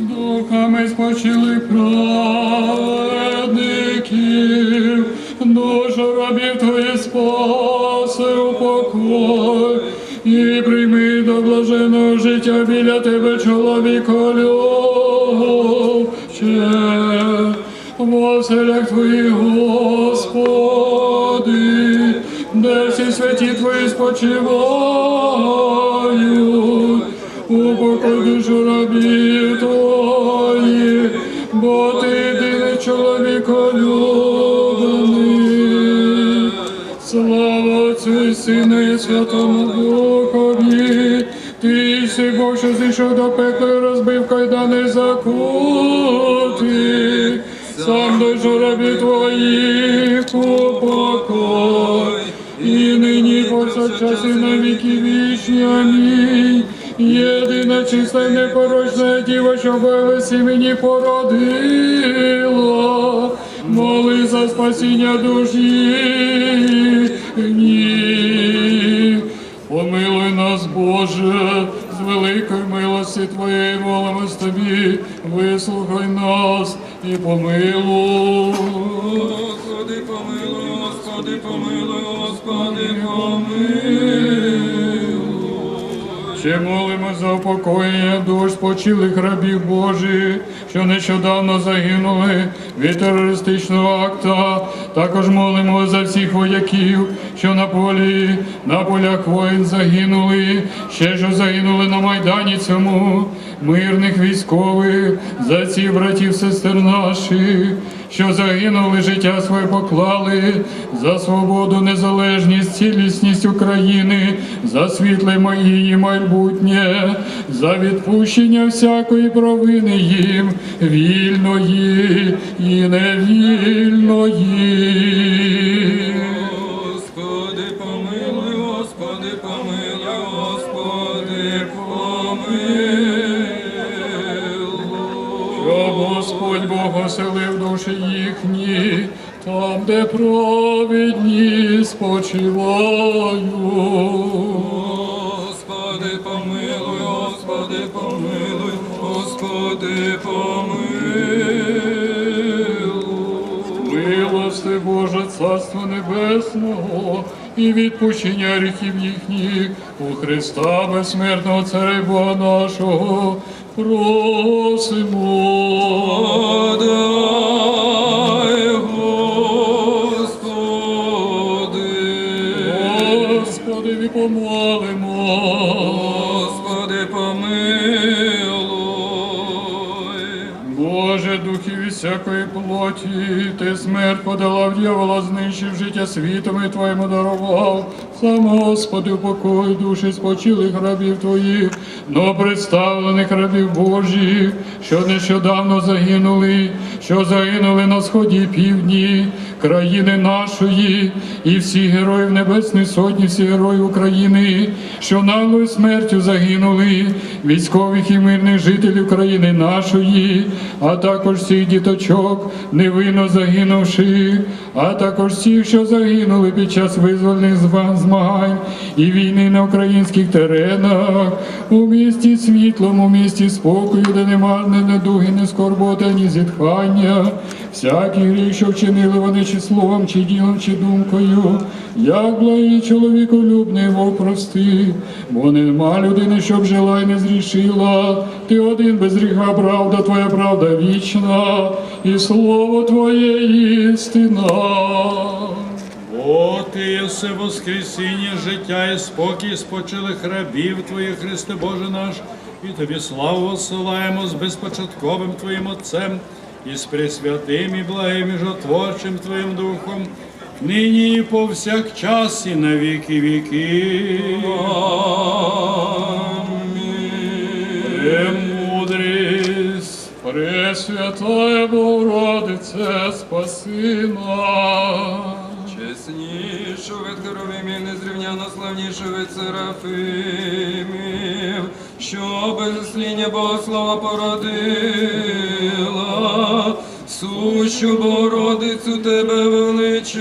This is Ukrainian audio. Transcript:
духами спочили праведників, душу рабів твої спаси у покой, і прийми до блаженого життя біля тебе чоловіка любче, во вселях твоїх, Господи, де всі святі твої спочивають, упокой душу рабів твоїх, Слава Отцю і Сину і Святому Духові, ти си Бог, що зійшов до пекла і розбив кайдани закути, сам душу рабів твоїх упокой, і нині повсякчас і на віки вічні. Амінь. Єдина чиста й непорочна діва, що в сімені породила, моли за спасіння душі. Ні. Помилуй нас, Боже, з великої милості Твоєї молимось Тобі, вислухай нас і помилуй. Господи, помилуй, Господи, помилуй, Господи, помилуй. Ще молимо за упокоєння душ спочилих рабів Божих, що нещодавно загинули від терористичного акта. Також молимо за всіх вояків, що на полі, на полях воїн загинули, ще що загинули на Майдані цьому, мирних військових, за цих братів, сестер наших, що загинули, життя своє поклали за свободу, незалежність, цілісність України, за світле її майбутнє, за відпущення всякої провини їм, вільної і невільної. Господи, помилуй, Господи, помилуй, Господи, помилуй. Бог оселив душі їхні, там, де провідні спочивають. Господи, помилуй, Господи, помилуй, Господи, помилуй. Милости Боже, Царство Небесного і відпущення гріхів їхніх у Христа безсмертного Царя Бога нашого просимо. Дай, Господи. Господи, помолимо. Господи, помилуй. Духів і всякої плоті, ти смерть подала дьявола, знищив життя світом і Твоєму дарував. Сам Господи, упокой душі спочилих рабів Твоїх, но представлених рабів Божих, що нещодавно загинули, що загинули на сході півдні країни нашої, і всі героїв Небесної Сотні, всі герої України, що наглою смертю загинули, військових і мирних жителів країни нашої, а також всіх діточок, невинно загинувши, а також всіх, що загинули під час визвольних змагань і війни на українських теренах, у місті світлом, у місті спокою, де нема ні недуги, ні скорботи, ні зітхання, всякий гріх, що вчинили вони чи словом, чи ділом, чи думкою, як благий чоловіколюбний Бог прости, бо нема людини, щоб жила і не зрішила. Ти один без гріха, правда, твоя правда вічна, і слово Твоє істина. О, ти єси воскресіння, життя і спокій спочилих рабів Твоїх, Христе Боже наш, і Тобі славу осилаємо з безпочатковим Твоїм Отцем і з пресвятим і благим і жотворчим Твоїм Духом, нині і повсякчас і на віки віки. Пресвятая Богородице, спаси нас. Чеснішу від хоровимів, незрівняно славнішу від серафимів, що без сління Богослова породила, сущу Богородицю тебе велича.